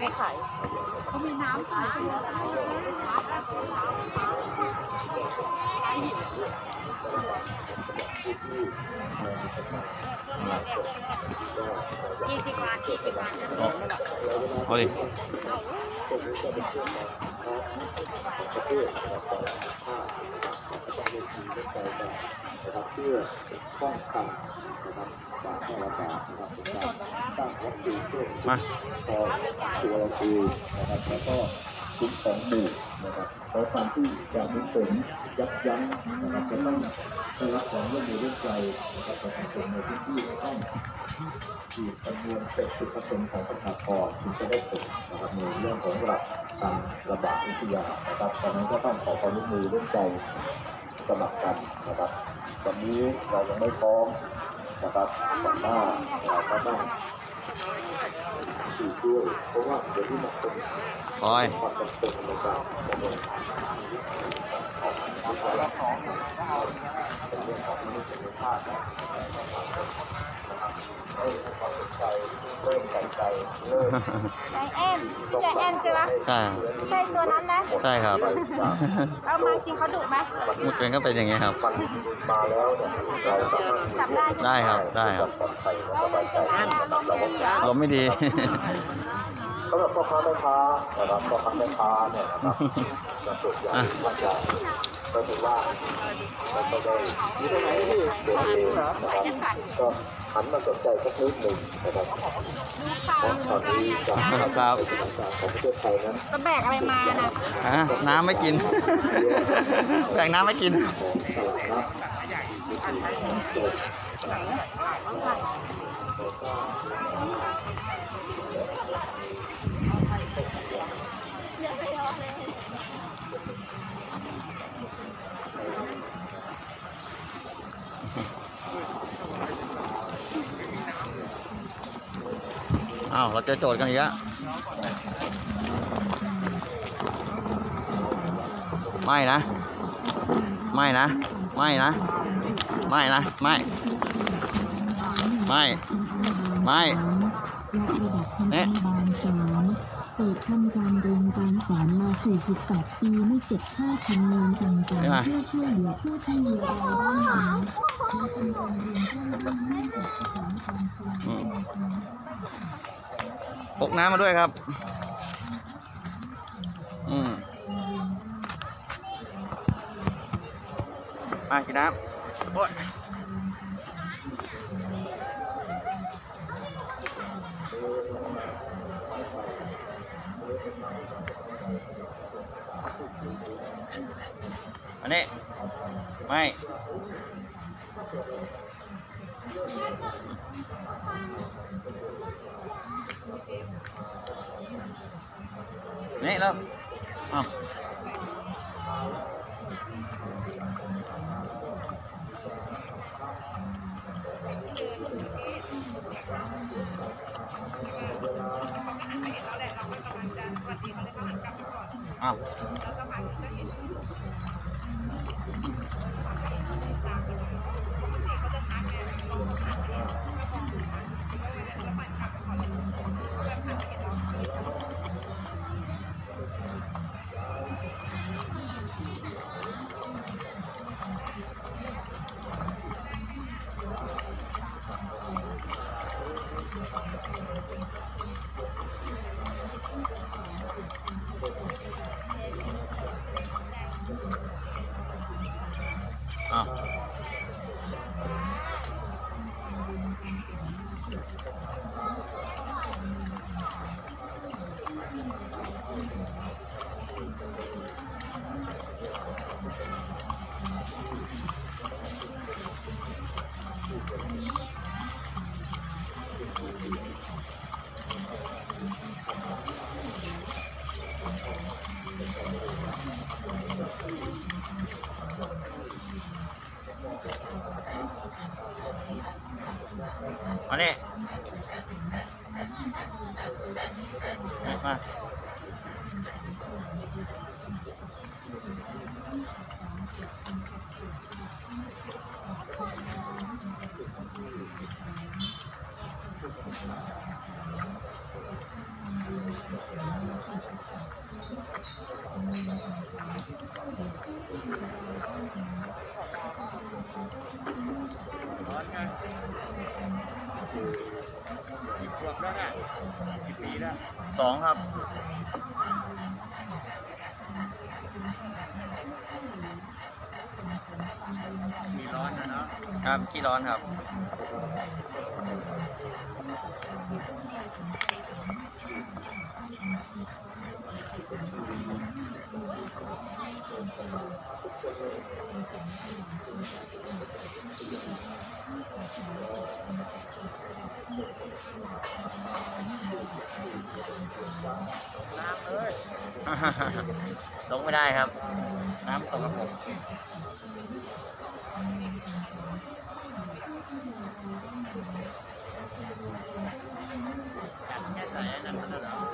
ไม่ขายเขามีน้ำขายยี่สิบบาทยี่สิบบาทนะเอาดิเพื่อป้องกันนะครับการแพร่ระบาดนะครับ มาพอตัวเราเองนะครับแล้วก็คุ้มของหมู่นะครับเพราะการที่จะมีผลยับยั้งนะครับจะต้องได้รับความร่วมมือร่วมใจนะครับประชาชนในพื้นที่จะต้องฉีดจำนวน70%ของประชากรถึงจะได้ผลนะครับในเรื่องของระดับการระบาดวิทยานะครับดังนั้นก็ต้องขอความร่วมมือร่วมใจสมัครกันนะครับวันนี้เรายังไม่พร้อมนะครับวันหน้าเราก็ต้อง สี่ด้วยเพราะว่าเดี๋ยวที่มันเป็นคอย ในการดำเนินเป็นเรื่องของมนุษยชาติเริ่มให้ความสนใจเริ่มใส่ใจเริ่มใจแอนใจแอนใช่ปะใช่ใช่ตัวนั้นไหมใช่ครับเอามาจริงเขาดุไหมมื่อคืนก็เป็นอย่างเงี้ยครับมาแล้วจับได้ได้ครับได้ครับลมไม่ดีสำหรับพ่อค้าแม่ค้านะครับพ่อค้าแม่ค้าเนี่ยนะครับจะตรวจยาว่าจะก็ถือว่าก็ได้มีเท่ไหร่ที่เด็กเองนะครับก็ หันมาสนใจสักนิดหนึ่งนะครับเพราะตอนนี้การครับสถานการณ์ของประเทศไทยนั้นจะแบกอะไรมาน่ะฮะน้ำไม่กิน แบ่งน้ำไม่กินของตลาดนัด อ้าว เราเจะโจทย์กันอีกแล้วไม่นะ ไม่นะ ไม่นะ ไม่นะ ไม่ ไม่ ไม่และระดับชั้นอนุบาลสามเปิดทำการเรียนการสอนมา 48 ปี ไม่เก็บค่าธรรมเนียมต่างใช่ไหมๆเพื่อช่วยเหลือผู้ที่มีรายได้น้อยและเป็นโรงเรียนที่ไม่ได้จัดสถานการณ์ครู อืม พกน้ำมาด้วยครับ อืมมากินน้ำโอ๊ยอันนี้ ไม่ นี่แล้ว ครับขี้ร้อนครับน้ำเอ้ยลงไม่ได้ครับ น้ำตกกระผม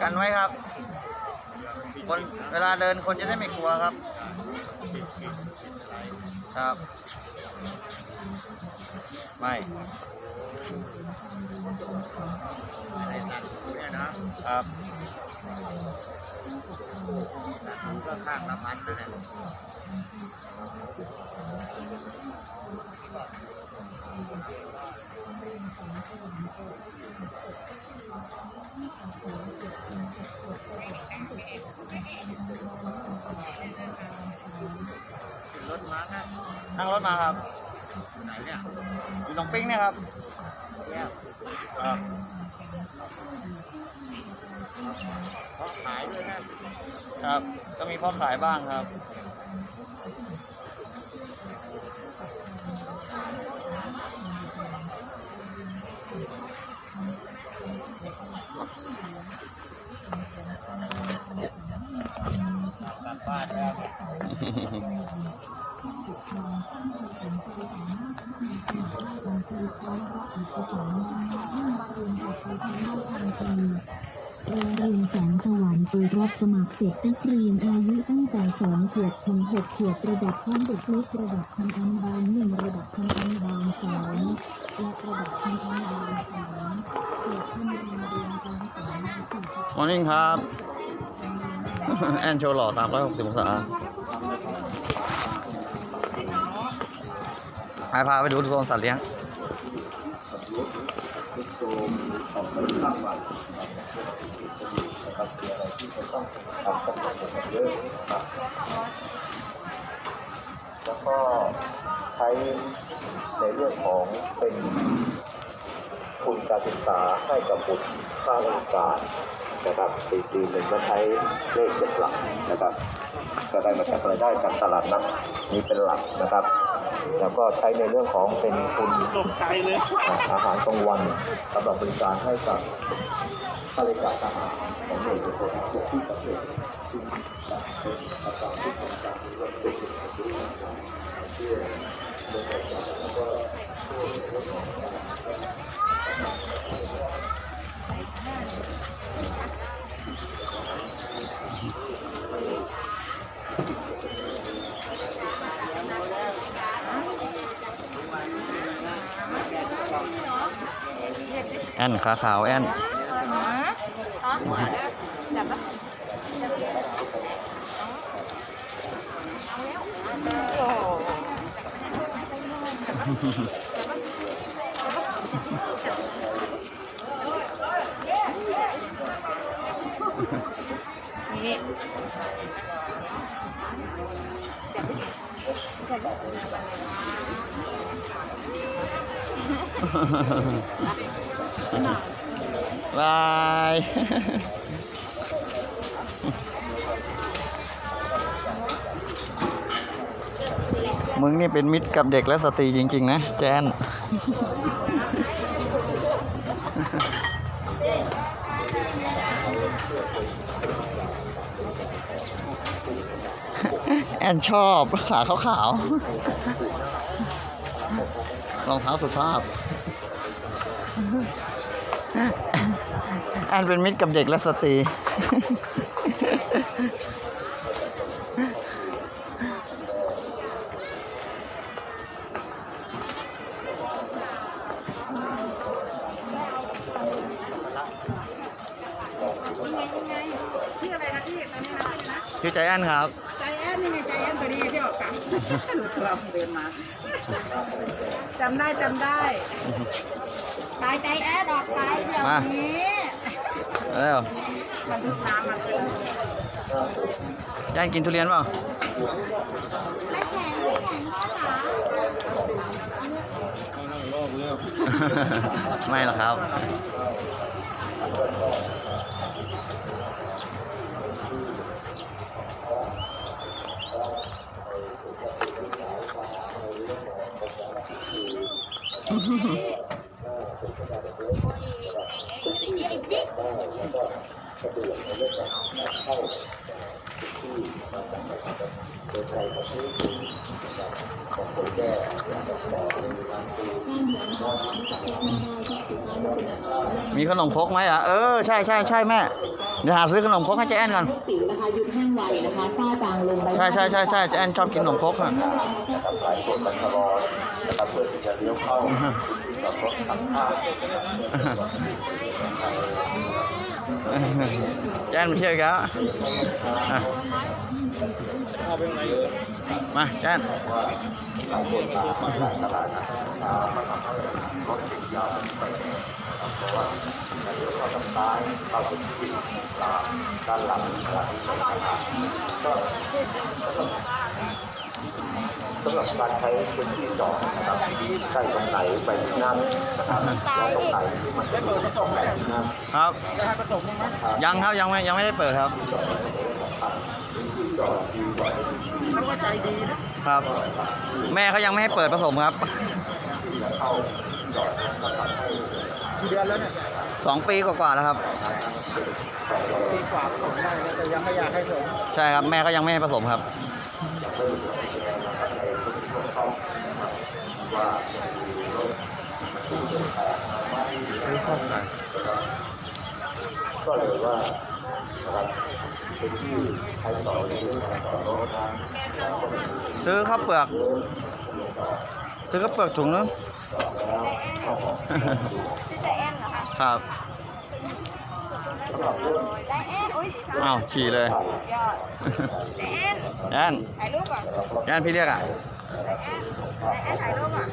กันไว้ครับ คนเวลาเดินคนจะได้ไม่กลัวครับ ครับ ไม่อะไรตัดเนี่ยเนาะครับ ก็ข้างละพันนั่นแหละขึ้นรถมานะนั่งรถมาครับไหนเนี่ยอยู่ตรงปิ้งเนี่ยครับแก้วครับ เพราะขายด้วยนะครับ ก็มีพ่อขายบ้างครับ กลับบ้านแล้ว โรงเรียนแสงสวรรค์เปิดรับสมัครเด็กนักเรียนอายุตั้งแต่2ขวบถึง6ขวบระดับชั้นเด็กเล็กระดับพันอันบานหนึ่งระดับพันอันบานสองและระดับพันอันบานสามเปิดทำการเรียนการสอนมาสี่สิบมอร์นิ่งครับ แอนโชว์หล่อ360องศาพาพาไปดูโซนสัตว์เลี้ยงโซมออกไปข้างวันนะ ครับเสียอะไรที่จะต้องทำต้องทำเยอะนะครับแล้วก็ใช้ในเรื่องของเป็นทุนการศึกษาให้กับบุตรค่าราชการนะครับปีปีหนึ่งก็ใช้เลขเจ็ดหลักนะครับ ก็ได้มาจากรายได้จากตลาดนัดนี้เป็นหลักนะครับ แล้วก็ใช้ในเรื่องของเป็นทุนตกใจเลยอาหารกลางวันสำหรับบริการให้กับข้าราชการทหาร แอนขาขาวแอน บ มึงนี่เป็นมิตรกับเด็กและสตรีจริง ๆ นะ แจน แอนชอบขาขาวๆรองเท้าสุภาพ แอนเป็นมิตรกับเด็กและสตรี ชื่ออะไรนะพี่ตอนนี้นะนะ ชื่ อใจแอนครับ ใจแอนนี่ไงใจแอนตัวนี้ที่ออกกันเราเดินมาจำได้จำได้ตายใจแอดออกไปเดี๋ยวนี้เร็วมันทุกน้ำมาเลยย่านกินทุเรียนเปล่าไม่แข็งไม่แข็งพ่อขาไม่หรอกครับ มีขนมครกไหมอะ เออ ใช่ใช่ใช่แม่ ดี๋ยวหาซื้อขนมครกให้เจ๊แอนก่อนสิวนะคะหยุดแห้งไวนะคะฝ้าจางลงใบหใช่น้าใช่ใช่ใช่เจ๊แอนชอบกินขนมครกอะสายตรวจบัญชรอนะครับเพื่อที่จะเลี้ยวเข้ากับรถทางข้ามเจ๊แอนมาเที่ยวอีกแล้วอะมาเจ๊แอนสายตรวจตามมาจากตลาดนัดช้ามาทำให้รถติดยาวนะครับ เพราะว่าเลี้ยวเข้าทางซ้ายเข้าไปที่ตามด้านหลังนะครับก็สำหรับการใช้พื้นที่จอดนะครับใกล้ตรงไหนไปที่นั่นนะครับและตรงไหนที่มันจะมีตรงไหนที่นั่นครับยังครับยังไม่ยังไม่ได้เปิดครับครับ แม่เขายังไม่ให้เปิดผสมครับ กี่เดือนแล้วเนี่ยสองปีกว่าๆแล้วครับ ปีกว่าผมได้นะแต่ยังไม่อยากให้ผมใช่ครับแม่ก็ยังไม่ให้ผสมครับก็เลยว่านะครับเป็นที่ใช้ต่อในเรื่องการต่อรถทางซื้อข้าวเปลือก ซื้อข้าวเปลือกถุงนึง ชื่อใจแอนเหรอคะครับใจแอนอุ้ยอ้าวฉี่เลย ยอดใจแอนแอนถ่ายรูปก่อนแอนพี่เรียกอะใจแอนถ่ายรูปก่อน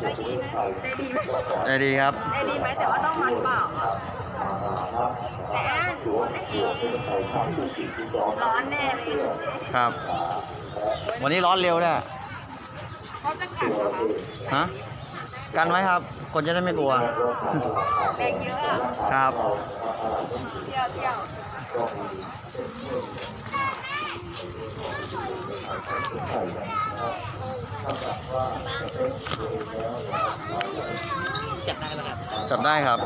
ใจดีไหมใจดีไหมใจดีครับ ใจดีไหมแต่ว่าต้องมันเปล่าใจแอนร้อนแน่เลยครับ วันนี้ร้อนเร็วเนี่ยเขาจะกัดเหรอคะฮะ กันไว้ครับ คนจะได้ไม่กลัวแรงเยอะอะครับ เที่ยวเที่ยวจับได้ครับ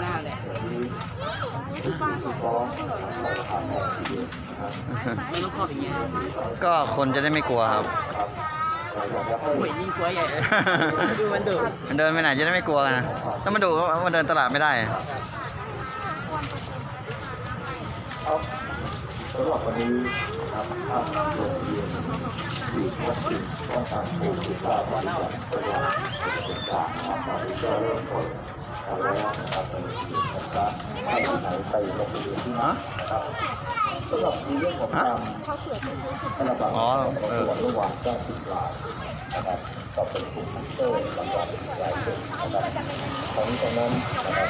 หน้าเนี่ยไม่ต้องเข้าอย่างเงี้ย ก็คนจะได้ไม่กลัวครับ โอ้ยยิ่งกลัวใหญ่เลยดูมันดุมันเดินไปไหนจะได้ไม่กลัวนะถ้ามันดุก็มันเดินตลาดไม่ได้สำหรับวันนี้นะครับภาพโรงเรียนที่วัดสิงห์ต้องการปลูกที่ตาวันจันทร์เป็นศึกษาครับตอนนี้ก็เริ่มผลแล้วนะครับในการถ้าวันไปโรงเรียนที่นะสำหรับในเรื่องของการระบาดของเออจังหวัดระหว่างเจ้าสิบรายนะครับก็เป็นกลุ่มฮันเตอร์ระหว่างรายเป็นนะครับของตรงนั้นนะครับ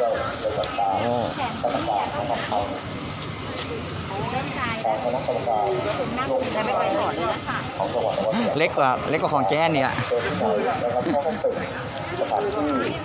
ก็จะจัดการโอ้คณะกรรมการของเขาทางคณะกรรมการลงแต่ไม่ไปถอนเลยนะคะของจังหวัดเล็กกว่าเล็กกว่าของแจ้นเนี่ยโดยที่ไหนะครับเพราะเขาเป็นสถานที่